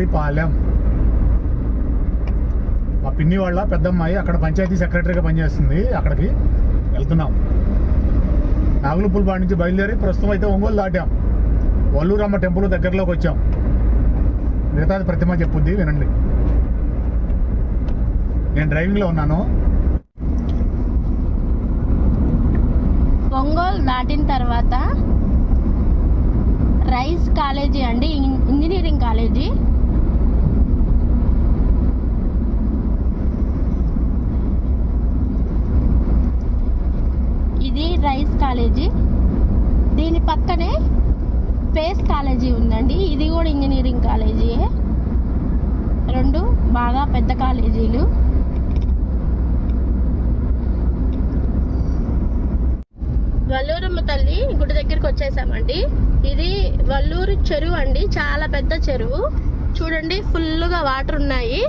వారిపాలెం మా పిన్ని వాళ్ళ పెద్దమ్మాయి అక్కడ పంచాయతీ సెక్రటరీగా పనిచేస్తుంది. అక్కడికి వెళ్తున్నాం. నాగులపుల్పాడు నుంచి బయలుదేరి ప్రస్తుతం అయితే ఒంగోలు దాటాం. వల్లూరమ్మ టెంపుల్ దగ్గరలోకి వచ్చాం. మిగతాది ప్రతిమ చెప్పుద్ది వినండి. నేను డ్రైవింగ్లో ఉన్నాను. ఒంగోలు దాటిన తర్వాత రైస్ కాలేజీ అండి ఇంజనీరింగ్ కాలేజీ. ఇది రైస్ కాలేజీ. దీని పక్కనే పేస్ కాలేజీ ఉందండి. ఇది కూడా ఇంజనీరింగ్ కాలేజీయే. రెండు బాగా పెద్ద కాలేజీలు. వల్లూరమ్మ తల్లి గుడి దగ్గరికి వచ్చేసామండి. ఇది వల్లూరు చెరువు అండి. చాలా పెద్ద చెరువు. చూడండి ఫుల్గా వాటర్ ఉన్నాయి.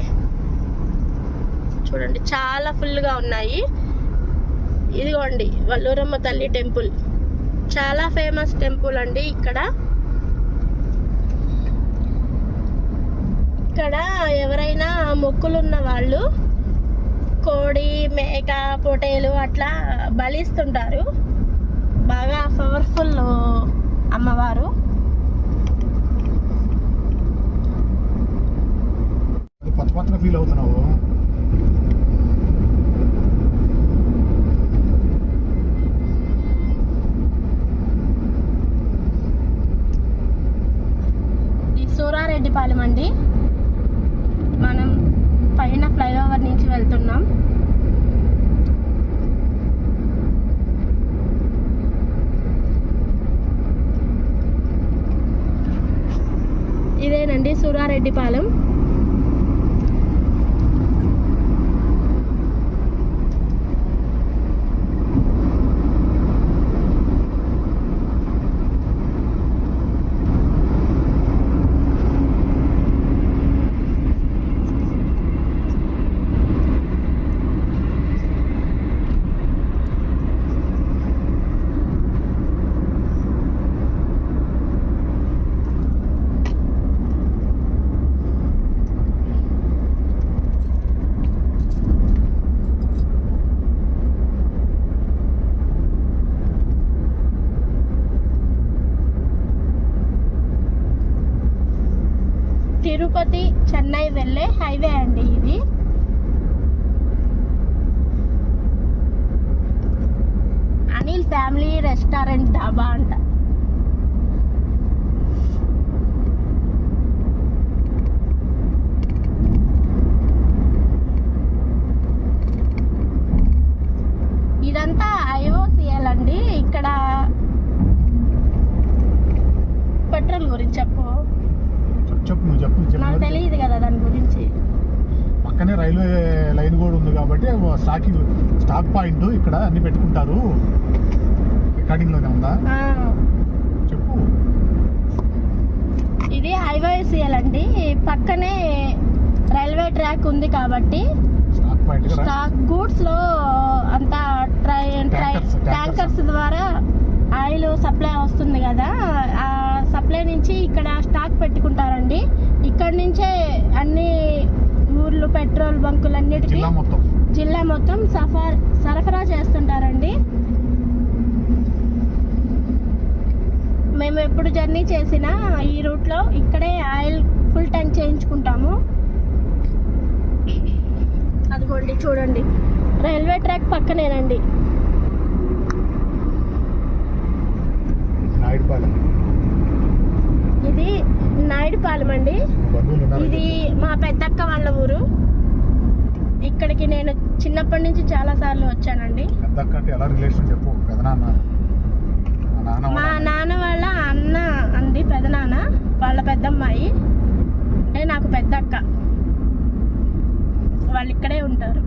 చూడండి చాలా ఫుల్గా ఉన్నాయి. ఇదిగోండి వల్లూరమ్మ తల్లి టెంపుల్. చాలా ఫేమస్ టెంపుల్ అండి ఇక్కడ. ఇక్కడ ఎవరైనా మొక్కులున్న వాళ్ళు కోడి మేక పొటేలు అట్లా బలిస్తుంటారు. బాగా పవర్ఫుల్ అమ్మవారు. ఫీల్ అవుతున్నావు ఇది సూరారెడ్డిపాలెం అండి మనం పైన ఫ్లైఓవర్ నుంచి వెళ్తున్నాం. ఇదేనండి సూరారెడ్డిపాలెం. తిరుపతి చెన్నై వెళ్ళే హైవే అండి ఇది. అనిల్ ఫ్యామిలీ రెస్టారెంట్ డాబా అంట ఇదంతా ఐఓసిఎల్ అండి ఇక్కడ పెట్రోల్ గురించి చెప్పు చెప్పు చెప్పు నువ్వు చెప్పు నాకు చెప్పు తెలియదు కదా దాని గురించి పక్కనే రైల్వే లైన్ కూడా ఉంది కాబట్టి స్టాకింగ్ స్టాక్ పాయింట్ ఇక్కడ అన్ని పెట్టుకుంటారు. రికార్డింగ్లోనే ఉందా చెప్పు. ఇది ఐవైసిఎల్ అండి. పక్కనే రైల్వే ట్రాక్ ఉంది కాబట్టి స్టాక్ గూడ్స్లో అంతా. ట్యాంకర్స్ ద్వారా ఆయిల్ సప్లై వస్తుంది కదా ఆ సప్లై నుంచి ఇక్కడ స్టాక్ పెట్టుకుంటారండి. ఇక్కడ నుంచే అన్ని ఊర్లు పెట్రోల్ బంకులు అన్నిటికీ జిల్లా మొత్తం సరఫరా చేస్తుంటారండి. మేము ఎప్పుడు జర్నీ చేసినా ఈ రూట్లో ఇక్కడే ఆయిల్ ఫుల్ ట్యాంక్ చేయించుకుంటాము. అదిగోండి చూడండి. రైల్వే ట్రాక్ పక్కనేనండి. ఇది నాయుడుపాలెం అండి. ఇది మా పెద్దక్క వాళ్ళ ఊరు. ఇక్కడికి నేను చిన్నప్పటి నుంచి చాలా సార్లు వచ్చానండి. పెద్దక్క అంటే ఎలా రిలేషన్ చెప్పు? పెదనాన్న. మా నాన్న వాళ్ళ- నాన్న వాళ్ళ అన్న అండి పెదనాన్న. వాళ్ళ పెద్దమ్మాయి. అంటే నాకు పెద్ద అక్క వాళ్ళు ఇక్కడే ఉంటారు.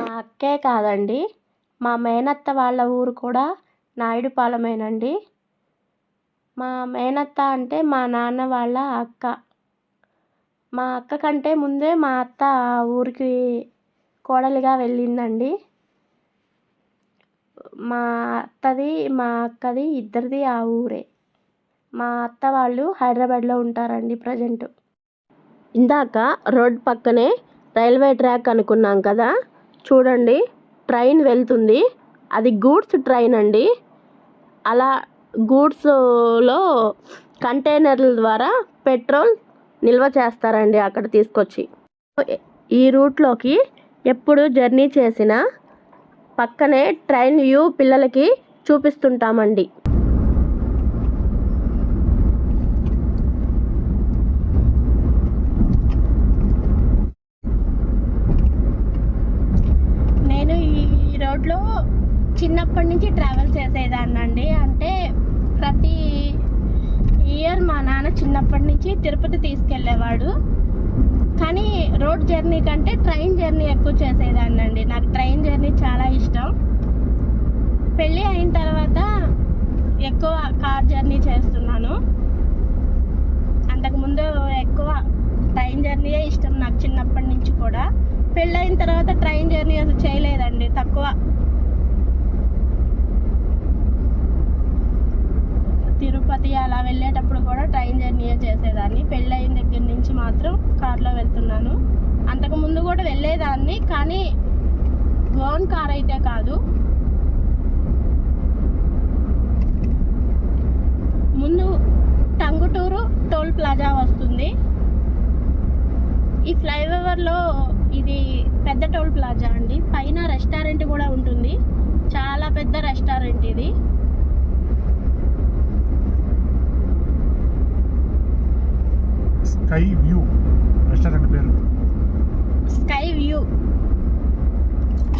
మా అక్కే కాదండి. మా మేనత్త వాళ్ళ ఊరు కూడా నాయుడుపాలెమేనండి మా మేనత్త అంటే మా నాన్న వాళ్ళ అక్క. మా అక్క కంటే ముందే మా అత్త ఆ ఊరికి కోడలిగా వెళ్ళిందండి. మా అత్తది మా అక్కది ఇద్దరిది ఆ ఊరే. మా అత్త వాళ్ళు హైదరాబాద్లో ఉంటారండి ప్రజెంట్. ఇందాక రోడ్ పక్కనే రైల్వే ట్రాక్ అనుకున్నాం కదా? చూడండి ట్రైన్ వెళ్తుంది. అది గూడ్స్ ట్రైన్ అండి. అలా గూడ్స్లో కంటైనర్ల ద్వారా పెట్రోల్ నిల్వ చేస్తారండి అక్కడ తీసుకొచ్చి. ఈ రూట్లోకి ఎప్పుడు జర్నీ చేసినా పక్కనే ట్రైన్ వ్యూ పిల్లలకి చూపిస్తుంటామండి నేను ఈ రోడ్లో చిన్నప్పటి నుంచి ట్రావెల్ చేసేదాన్నండి అంటే ప్రతి ఇయర్ మా నాన్న చిన్నప్పటి నుంచి తిరుపతి తీసుకెళ్ళేవాడు కానీ రోడ్ జర్నీ కంటే ట్రైన్ జర్నీ ఎక్కువ చేసేదాన్నండి నాకు ట్రైన్ జర్నీ చాలా ఇష్టం పెళ్ళి అయిన తర్వాత ఎక్కువ కార్ జర్నీ చేస్తున్నాను. అంతకుముందు ఎక్కువ ట్రైన్ జర్నీయే ఇష్టం నాకు చిన్నప్పటి నుంచి కూడా. పెళ్ళైన తర్వాత ట్రైన్ జర్నీ అసలు చేయలేదండి తక్కువ. తిరుపతి అలా వెళ్ళేటప్పుడు కూడా ట్రైన్ జర్నీయే చేసేదాన్ని. పెళ్ళైన దగ్గర నుంచి మాత్రం కార్లో వెళ్తున్నాను. అంతకు ముందు కూడా వెళ్ళేదాన్ని కానీ ఓన్ కార్ అయితే కాదు. ముందు టంగుటూరు టోల్ ప్లాజా వస్తుంది. ఈ ఫ్లైఓవర్లో ఇది పెద్ద టోల్ ప్లాజా అండి. పైన రెస్టారెంట్ కూడా ఉంటుంది. చాలా పెద్ద రెస్టారెంట్ ఇది. స్కై వ్యూ రెస్టారెంట్ పేరు. Sky view.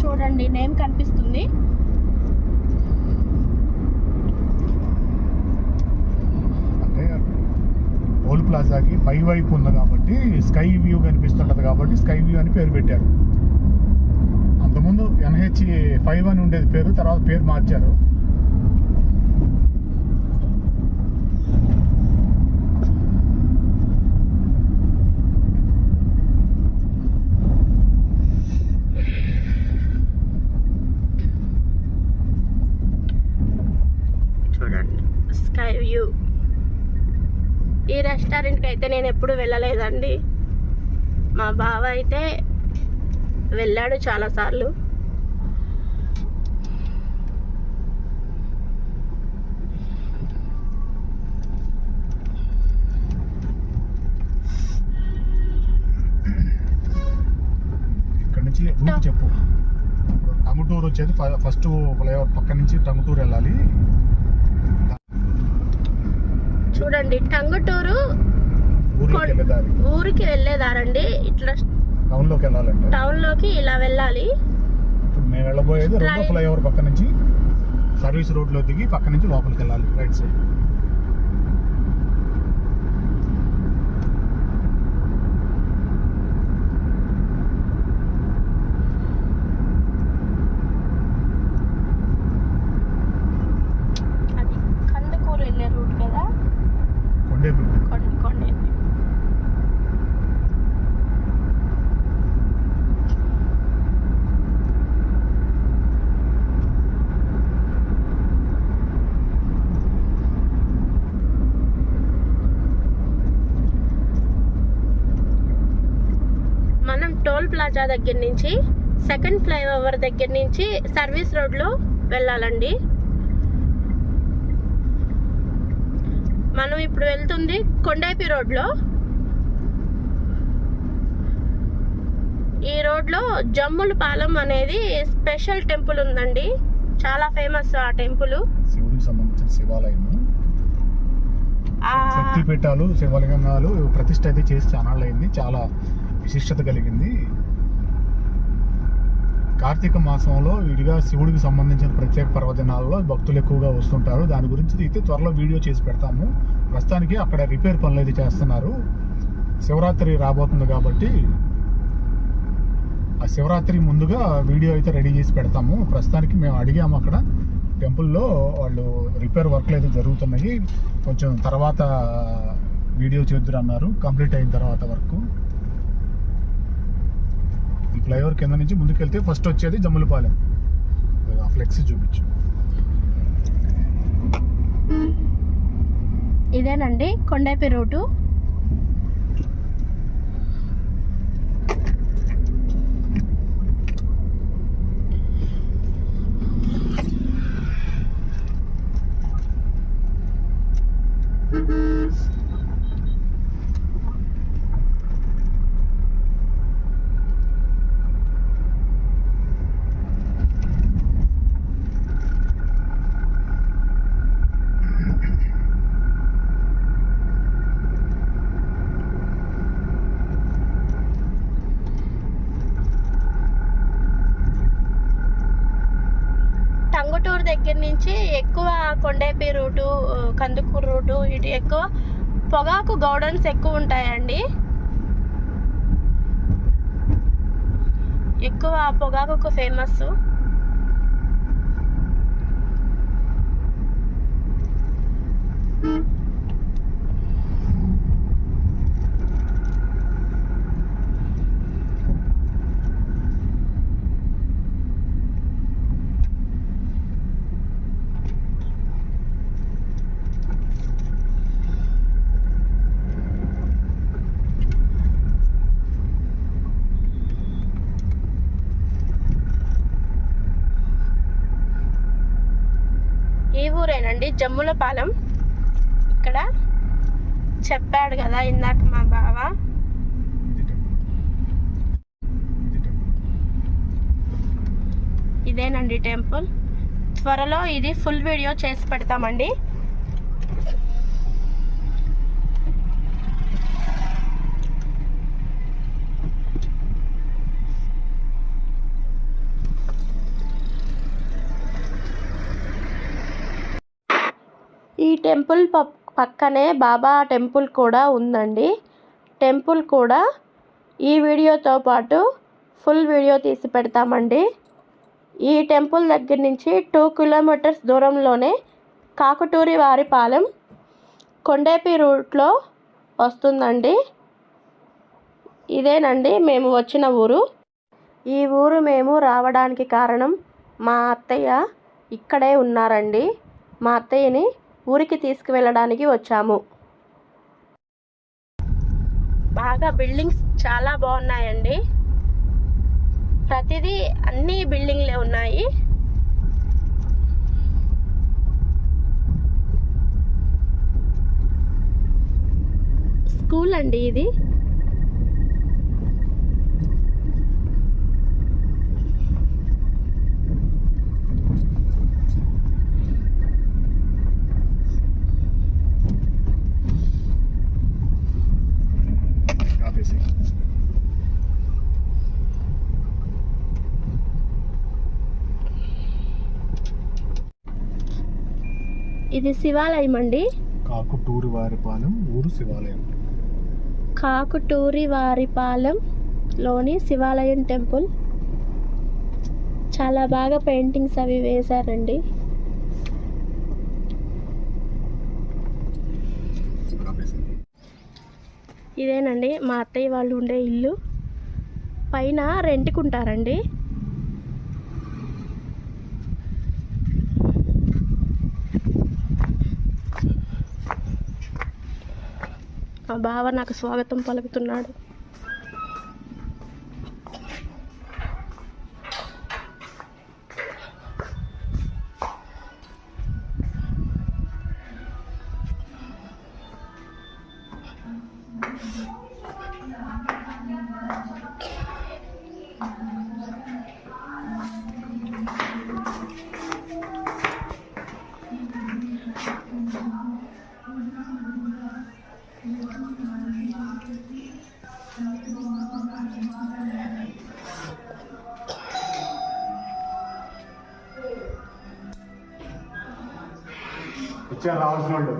చూడండి నేమ్ కనిపిస్తుంది అంటే టోల్ ప్లాజాకి పై వైపు ఉంది కాబట్టి స్కై వ్యూ కనిపిస్తుంటుంది కాబట్టి స్కై వ్యూ అని పేరు పెట్టారు. అంతకుముందు ఎన్హెచ్ ఫైవ్ అని ఉండేది పేరు తర్వాత పేరు మార్చారు చూడండి స్కై వ్యూ ఈ రెస్టారెంట్కి అయితే నేను ఎప్పుడు వెళ్ళలేదండి. మా బావ అయితే వెళ్ళాడు చాలాసార్లు నుంచి రూట్ చెప్పు. టంగుటూరు వచ్చేది ఫస్ట్ ఫ్లైఓవర్ పక్క నుంచి టంగుటూరు వెళ్ళాలి. చూడండి టంగుటూరు ఊరికి వెళ్ళేదారండి. ఇట్లా టౌన్లోకి వెళ్ళాలంటే టౌన్లోకి ఇలా వెళ్ళాలి. ఇప్పుడు మేము వెళ్ళబోయేది రెండో. ఫ్లైఓవర్ పక్క నుంచి సర్వీస్ రోడ్లో దిగి పక్క నుంచి లోపలికి వెళ్ళాలి రైట్ సైడ్ అది కందుకూరు వెళ్ళే రూట్ కదా కొండేపు కొండ కొండేపి మనం టోల్ ప్లాజా దగ్గర నుంచి సెకండ్ ఫ్లైఓవర్ దగ్గర నుంచి సర్వీస్ రోడ్లో వెళ్ళాలండి. మనం ఇప్పుడు వెళ్తుంది కొండేపి రోడ్లో ఈ రోడ్లో జమ్ముల పాలెం అనేది స్పెషల్ టెంపుల్ ఉందండి. చాలా ఫేమస్ ఆ టెంపుల్. శివుడికి సంబంధించిన శివాలయం ఆ శక్తి పీఠాలు శివలింగాలు ప్రతిష్ట అయితే చేసి చాలా అయింది చాలా విశిష్టత కలిగింది. కార్తీక మాసంలో విడిగా శివుడికి సంబంధించిన ప్రత్యేక పర్వదినాల్లో భక్తులు ఎక్కువగా వస్తుంటారు. దాని గురించి అయితే త్వరలో వీడియో చేసి పెడతాము. ప్రస్తుతానికి అక్కడ రిపేర్ పనులు అయితే చేస్తున్నారు. శివరాత్రి రాబోతుంది కాబట్టి ఆ శివరాత్రి ముందుగా వీడియో అయితే రెడీ చేసి పెడతాము. ప్రస్తుతానికి మేము అడిగాము అక్కడ. టెంపుల్లో వాళ్ళు రిపేర్ వర్క్లు అయితే జరుగుతున్నాయి. కొంచెం తర్వాత వీడియో చేద్దరు అన్నారు కంప్లీట్ అయిన తర్వాత వరకు. ఈ ఫ్లైఓవర్ కింద నుంచి ముందుకెళ్తే ఫస్ట్ వచ్చేది జమ్ములపాలెం. ఆ ఫ్లెక్స్ చూపించు. ఇదేనండి కొండపి రోడ్డు టంగుటూరు దగ్గర నుంచి ఎక్కువ కొండేపి రూటు కందుకూరు రూటు ఇటు ఎక్కువ పొగాకు గౌడన్స్ ఎక్కువ ఉంటాయండి. ఎక్కువ పొగాకు ఫేమస్. ఈ జమ్ములపాలెం ఇక్కడ చెప్పాడు కదా ఇందాక మా బావ. ఇదేనండి టెంపుల్. త్వరలో ఇది ఫుల్ వీడియో చేసి పెడతామండి ఈ టెంపుల్ పక్కనే బాబా టెంపుల్ కూడా ఉందండి. టెంపుల్ కూడా ఈ వీడియోతో పాటు ఫుల్ వీడియో తీసి పెడతామండి. ఈ టెంపుల్ దగ్గర నుంచి టూ కిలోమీటర్స్ దూరంలోనే కాకుటూరి వారిపాలెం కొండేపి రూట్లో వస్తుందండి. ఇదేనండి మేము వచ్చిన ఊరు. ఈ ఊరు మేము రావడానికి కారణం మా అత్తయ్య ఇక్కడే ఉన్నారండి. మా అత్తయ్యని ఊరికి తీసుకువెళ్ళడానికి వచ్చాము. బాగా బిల్డింగ్స్ చాలా బాగున్నాయండి. ప్రతిదీ అన్ని బిల్డింగ్లే ఉన్నాయి. స్కూల్ అండి ఇది. ఇది శివాలయం అండి. కాకుటూరు వారిపాలెం ఊరు శివాలయం. కాకుటూరి వారిపాలెం లోని శివాలయం టెంపుల్. చాలా బాగా పెయింటింగ్స్ అవి వేశారండి. ఇదేనండి మా అత్తయ్య వాళ్ళు ఉండే ఇల్లు. పైన రెంట్కుంటారండి. మా బావ నాకు స్వాగతం పలుకుతున్నాడు. వచ్చారు రావాల్సిన వాళ్ళు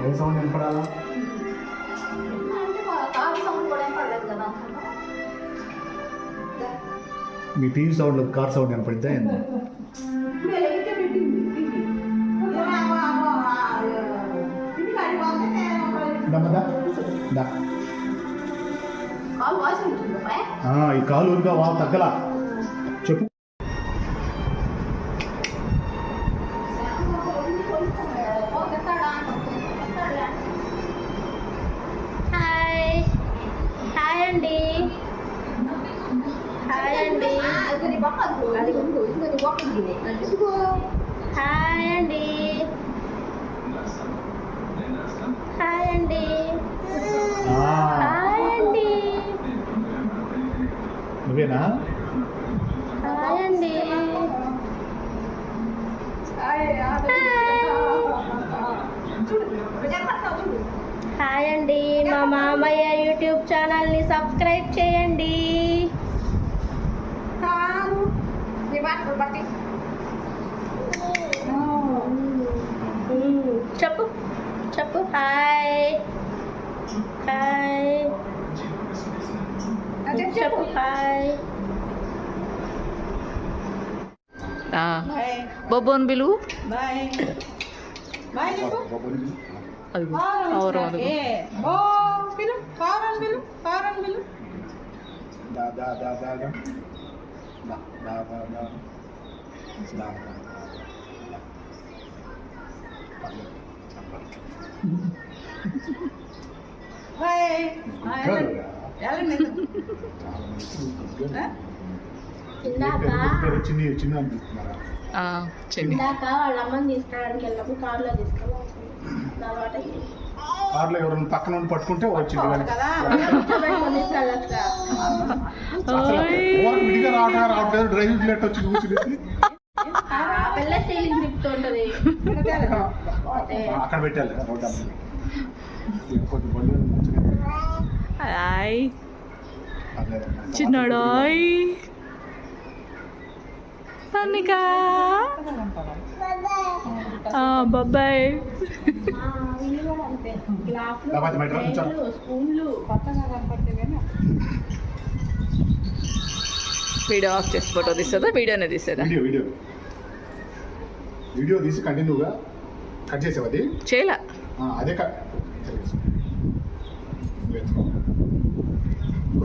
ఏ సౌండ్ వినపడాలా? మీ టీవీ సౌండ్ కార్ సౌండ్ వినపడిద్దా ఏంది? దమ్మదా దా. ఈ కాలు ఊరిగా వా తగ్గల. చెప్పు. హాయ్. హాయ్ అండి. హాయ్ అండి. హాయ్ అండి. హాయ్ అండి ఆ, హాయ్ అండి అంతేనా హాయ్ అండి. హాయ్ అండి. మా మామయ్య యూట్యూబ్ ఛానల్ని సబ్స్క్రైబ్ చేయండి. చెప్పు. చెప్పు. Hi. Hi. Shopify. Ah. Bye. Bobon bilu? Bye. Bye niku. Bobon bilu. Aduh. Aur eh, bilu, karan bilu, bilu. Da da da da da. Da da da da. Da da. Hai. Hai. ఇందాక వాళ్ళ అమ్మని తీసుకురావడానికి వెళ్ళినప్పుడు కార్లో ఎవరైనా పక్కన ఉండి పట్టుకుంటే వచ్చింది విడిగా రావడం రావట్లేదు. డ్రైవింగ్ ప్లేట్ కూర్చుని అక్కడ పెట్టాలి హాయ్ చిన్నడాయ్ పన్నికా బాబాయ్ వీడియో ఆఫ్ చేసి ఫోటో తీస్తుందా వీడియోనే తీసేదా? వీడియో తీసి కంటిన్యూగా కట్ చేసేవది చేయలే? అదే కట్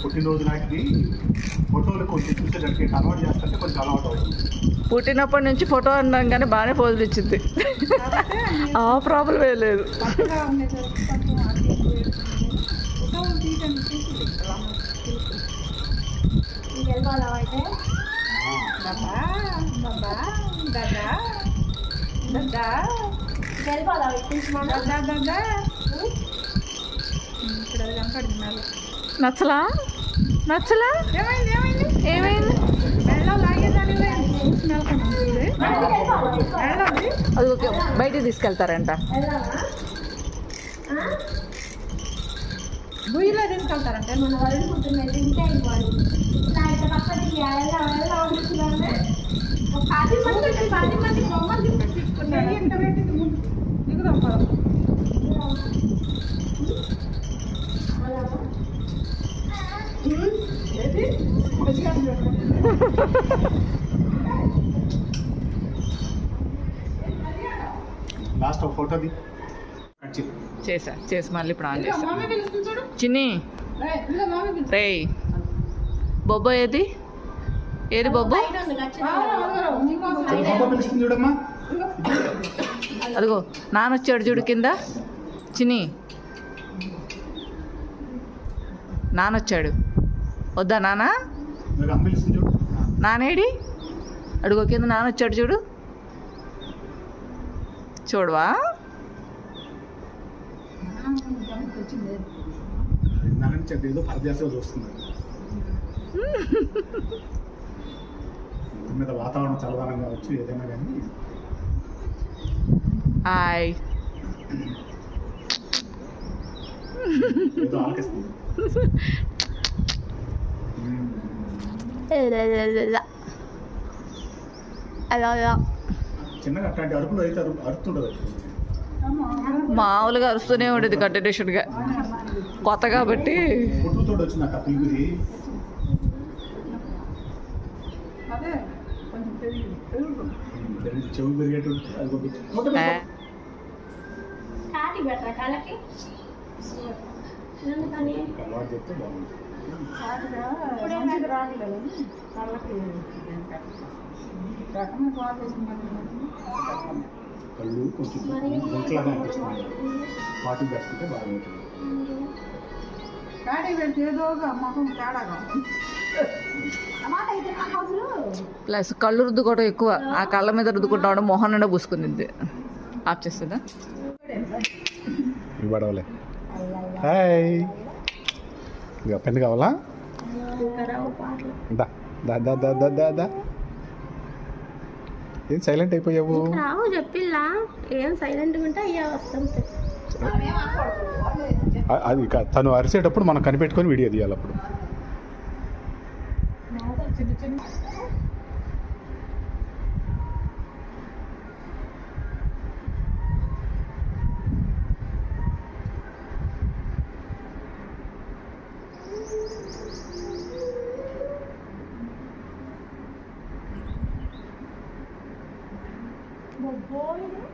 పుట్టినరోజు నాటికి ఫోటోలు కొంచెం చూస్తే దానికి చేస్తుంటే కొంచెం అలవాటు అవుతుంది. పుట్టినప్పటి నుంచి ఫోటో అన్నాం కానీ బాగానే ఫోజులు ఇచ్చింది ఆ ప్రాబ్లం ఏ లేదు. ఇప్పుడు కనపడుతున్నారు. నచ్చలా? నచ్చలా? ఏమైంది అది ఓకే బయటికి తీసుకెళ్తారంట. గుయ్యలో తీసుకెళ్తారంట మన వదిలిపోతున్నాయి తింటే ఇవ్వాలి పది తీసుకున్నాను ఎంత పెట్టి దిగుదాం చేసా చేసి మళ్ళీ ఇప్పుడు ఆన్ చేసా చిన్ని. రే బొబ్బో ఏది? ఏది బొబ్బో? అదిగో నానొచ్చాడు చూడు కింద. చిని నానొచ్చాడు వద్దా నానా నానేడి? అడుగు కింద నాన్న వచ్చాడు చూడు. చూడవా? వాతావరణం చల్లదనంగా వచ్చి ఏదైనా కానీ. హాయ్. అలా మామూలుగా అరుస్తూనే ఉండేది కంటిన్యూషన్గా కొత్త కాబట్టి. చెవి పెరిగేటువంటి కళ్ళకి బాగా కళ్ళు కొంచెం గుంట్లాగా అనిపిస్తుంది వాటిని పెట్టుకుంటే బాగుంటుంది పెడితే తేడాగా ప్లస్ కళ్ళు రుద్దుకోవడం ఎక్కువ. ఆ కళ్ళ మీద రుద్దుకుంటాడు మొహం నిండా పూసుకునిద్ది ఆఫ్ చేస్తుందా? హాయ్ ఇక పెన్ను కావాలా? దా దా దా దా దా దా దా. ఏం సైలెంట్ అయిపోయావు? రావు చెప్పిల్లా. ఏం సైలెంట్గా ఉంటే అయ్యా వస్తుంది అ- అది కా- తను అరిసేటప్పుడు మనం కనిపెట్టుకొని వీడియో తీయాలి అప్పుడు చిన్న